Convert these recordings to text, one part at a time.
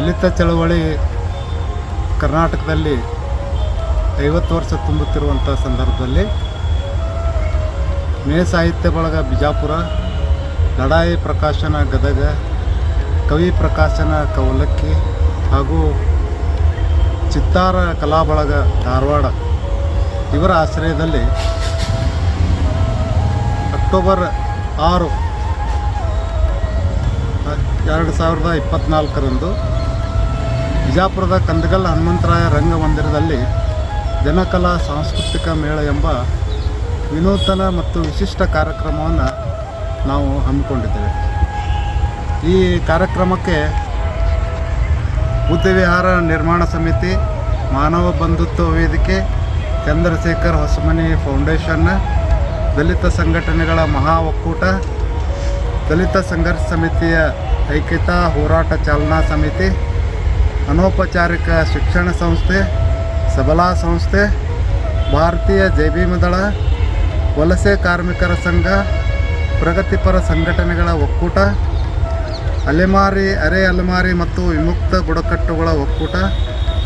ದಲಿತ ಚಳವಳಿ ಕರ್ನಾಟಕದಲ್ಲಿ ಐವತ್ತು ವರ್ಷ ತುಂಬುತ್ತಿರುವಂಥ ಸಂದರ್ಭದಲ್ಲಿ ಮೇ ಸಾಹಿತ್ಯ ಬಳಗ ಬಿಜಾಪುರ, ಲಡಾಯಿ ಪ್ರಕಾಶನ ಗದಗ, ಕವಿ ಪ್ರಕಾಶನ ಕವಲಕ್ಕಿ ಹಾಗೂ ಚಿತ್ತಾರ ಕಲಾ ಬಳಗ ಧಾರವಾಡ ಇವರ ಆಶ್ರಯದಲ್ಲಿ ಅಕ್ಟೋಬರ್ ಆರು ಎರಡು ಸಾವಿರದ ಇಪ್ಪತ್ತ್ನಾಲ್ಕರಂದು ಬಿಜಾಪುರದ ಕಂದಗಲ್ ಹನುಮಂತರಾಯ ರಂಗಮಂದಿರದಲ್ಲಿ ಜನಕಲಾ ಸಾಂಸ್ಕೃತಿಕ ಮೇಳ ಎಂಬ ವಿನೂತನ ಮತ್ತು ವಿಶಿಷ್ಟ ಕಾರ್ಯಕ್ರಮವನ್ನು ನಾವು ಹಮ್ಮಿಕೊಂಡಿದ್ದೇವೆ. ಈ ಕಾರ್ಯಕ್ರಮಕ್ಕೆ ಬುದ್ಧವಿಹಾರ ನಿರ್ಮಾಣ ಸಮಿತಿ, ಮಾನವ ಬಂಧುತ್ವ ವೇದಿಕೆ, ಚಂದ್ರಶೇಖರ್ ಹೊಸಮನಿ ಫೌಂಡೇಶನ್, ದಲಿತ ಸಂಘಟನೆಗಳ ಮಹಾ ಒಕ್ಕೂಟ, ದಲಿತ ಸಂಘರ್ಷ ಸಮಿತಿಯ ಐಕ್ಯತಾ ಹೋರಾಟ ಚಾಲನಾ ಸಮಿತಿ ಅನೌಪಚಾರಿಕ ಶಿಕ್ಷಣ ಸಂಸ್ಥೆ, ಸಬಲಾ ಸಂಸ್ಥೆ, ಭಾರತೀಯ ಜೈಭೀಮ ದಳ ವಲಸೆ ಕಾರ್ಮಿಕರ ಸಂಘ, ಪ್ರಗತಿಪರ ಸಂಘಟನೆಗಳ ಒಕ್ಕೂಟ, ಅಲೆಮಾರಿ, ಅರೆ ಅಲೆಮಾರಿ ಮತ್ತು ವಿಮುಕ್ತ ಬುಡಕಟ್ಟುಗಳ ಒಕ್ಕೂಟ,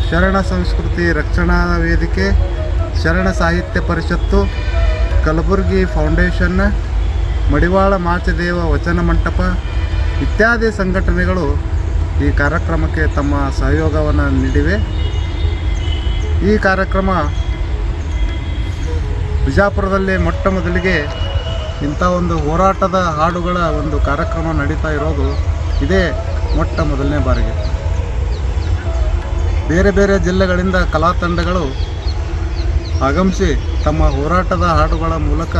ಶರಣ ಸಂಸ್ಕೃತಿ ರಕ್ಷಣಾ ವೇದಿಕೆ, ಶರಣ ಸಾಹಿತ್ಯ ಪರಿಷತ್ತು, ಕಲಬುರಗಿ ಫೌಂಡೇಶನ್, ಮಡಿವಾಳ ಮಾಚದೇವ ವಚನ ಮಂಟಪ ಇತ್ಯಾದಿ ಸಂಘಟನೆಗಳು ಈ ಕಾರ್ಯಕ್ರಮಕ್ಕೆ ತಮ್ಮ ಸಹಯೋಗವನ್ನು ನೀಡಿವೆ. ಈ ಕಾರ್ಯಕ್ರಮ ಬಿಜಾಪುರದಲ್ಲಿ ಮೊಟ್ಟ ಮೊದಲಿಗೆ ಇಂಥ ಒಂದು ಹೋರಾಟದ ಹಾಡುಗಳ ಒಂದು ಕಾರ್ಯಕ್ರಮ ನಡೀತಾ ಇರೋದು ಇದೇ ಮೊಟ್ಟ ಮೊದಲನೇ ಬಾರಿಗೆ. ಬೇರೆ ಬೇರೆ ಜಿಲ್ಲೆಗಳಿಂದ ಕಲಾ ತಂಡಗಳು ಆಗಮಿಸಿ ತಮ್ಮ ಹೋರಾಟದ ಹಾಡುಗಳ ಮೂಲಕ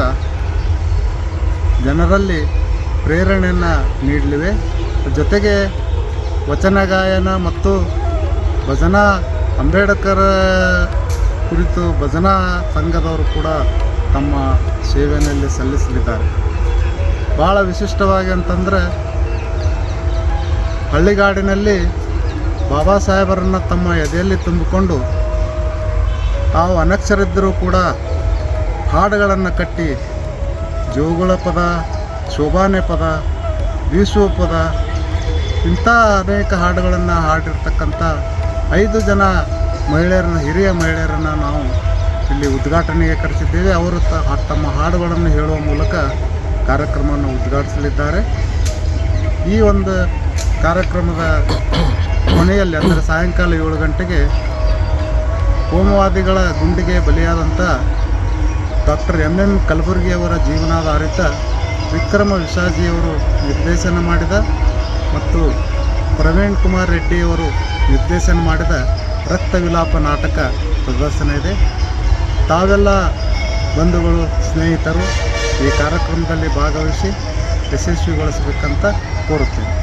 ಜನರಲ್ಲಿ ಪ್ರೇರಣೆಯನ್ನು ನೀಡಲಿವೆ. ಜೊತೆಗೆ ವಚನ ಗಾಯನ ಮತ್ತು ಭಜನಾ ಅಂಬೇಡ್ಕರ್ ಕುರಿತು ಭಜನಾ ಸಂಘದವರು ಕೂಡ ತಮ್ಮ ಸೇವೆಯಲ್ಲಿ ಸಲ್ಲಿಸಲಿದ್ದಾರೆ. ಭಾಳ ವಿಶಿಷ್ಟವಾಗಿ ಅಂತಂದರೆ ಹಳ್ಳಿಗಾಡಿನಲ್ಲಿ ಬಾಬಾ ಸಾಹೇಬರನ್ನು ತಮ್ಮ ಎದೆಯಲ್ಲಿ ತುಂಬಿಕೊಂಡು ತಾವು ಅನಕ್ಷರಿದ್ದರೂ ಕೂಡ ಹಾಡುಗಳನ್ನು ಕಟ್ಟಿ ಜೋಗುಳ ಪದ, ಶೋಭಾನೆ ಪದ ಬೀಸುವ ಪದ ಇಂಥ ಅನೇಕ ಹಾಡುಗಳನ್ನು ಹಾಡಿರ್ತಕ್ಕಂಥ ಐದು ಜನ ಮಹಿಳೆಯರನ್ನು, ಹಿರಿಯ ಮಹಿಳೆಯರನ್ನು ನಾವು ಇಲ್ಲಿ ಉದ್ಘಾಟನೆಗೆ ಕರೆಸಿದ್ದೇವೆ. ಅವರು ತ ತಮ್ಮ ಹಾಡುಗಳನ್ನು ಹೇಳುವ ಮೂಲಕ ಕಾರ್ಯಕ್ರಮವನ್ನು ಉದ್ಘಾಟಿಸಲಿದ್ದಾರೆ. ಈ ಒಂದು ಕಾರ್ಯಕ್ರಮದ ಕೊನೆಯಲ್ಲಿ, ಅಂದರೆ ಸಾಯಂಕಾಲ ಏಳು ಗಂಟೆಗೆ ಕೋಮುವಾದಿಗಳ ಗುಂಡಿಗೆ ಬಲಿಯಾದಂಥ ಡಾಕ್ಟರ್ ಎಂ ಎಂ ಕಲಬುರ್ಗಿಯವರ ಜೀವನಾಧಾರಿತ ವಿಕ್ರಮ ವಿಶಾಜಿಯವರು ನಿರ್ದೇಶನ ಮಾಡಿದ ಮತ್ತು ಪ್ರವೀಣ್ ಕುಮಾರ್ ರೆಡ್ಡಿಯವರು ನಿರ್ದೇಶನ ಮಾಡಿದ ರಕ್ತ ವಿಲಾಪ ನಾಟಕ ಪ್ರದರ್ಶನ ಇದೆ. ತಾವೆಲ್ಲ ಬಂಧುಗಳು, ಸ್ನೇಹಿತರು ಈ ಕಾರ್ಯಕ್ರಮದಲ್ಲಿ ಭಾಗವಹಿಸಿ ಯಶಸ್ವಿಗೊಳಿಸಬೇಕಂತ ಕೋರುತ್ತೇನೆ.